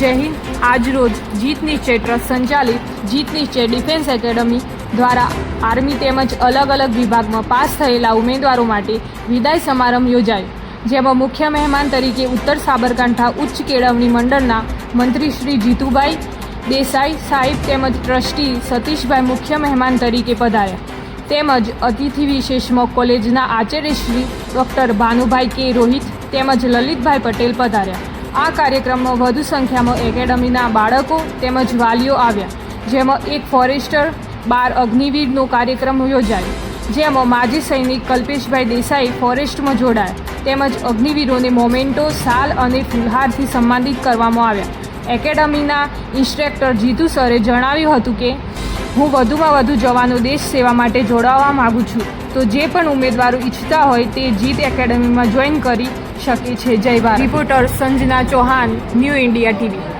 જય હિન્દ. આજરોજ જીતની ટ્રસ્ટ સંચાલિત જીતની નિશ્ચય ડિફેન્સ એકેડમી દ્વારા આર્મી તેમજ અલગ અલગ વિભાગમાં પાસ થયેલા ઉમેદવારો માટે વિદાય સમારંભ યોજાયો. જેમાં મુખ્ય મહેમાન તરીકે ઉત્તર સાબરકાંઠા ઉચ્ચ કેળવણી મંડળના મંત્રી શ્રી જીતુભાઈ દેસાઈ, સાહેબ તેમજ ટ્રસ્ટી સતીશભાઈ મુખ્ય મહેમાન તરીકે પધાર્યા. તેમજ અતિથિ વિશેષમાં કોલેજના આચાર્ય શ્રી ડૉક્ટર ભાનુભાઈ કે રોહિત તેમજ લલિતભાઈ પટેલ પધાર્યા. આ કાર્યક્રમમાં વધુ સંખ્યામાં એકેડમીના બાળકો તેમજ વાલીઓ આવ્યા. જેમાં એક ફોરેસ્ટર, બાર અગ્નિવીરનો કાર્યક્રમ યોજાયો. જેમાં માજી સૈનિક કલ્પેશભાઈ દેસાઈ ફોરેસ્ટમાં જોડાયા. તેમજ અગ્નિવીરોને મોમેન્ટો, સાલ અને ફુલહારથી સન્માનિત કરવામાં આવ્યા. એકેડમીના ઇન્સ્ટ્રક્ટર જીતુ સરે જણાવ્યું હતું કે, હું વધુમાં વધુ જવાનો દેશ સેવા માટે જોડાવા માગું છું. તો જે પણ ઉમેદવારો ઈચ્છતા હોય તે જીત એકેડમીમાં જોઈન કરી શકે છે. જય Bharat. Reporter Sanjana Chauhan new India TV.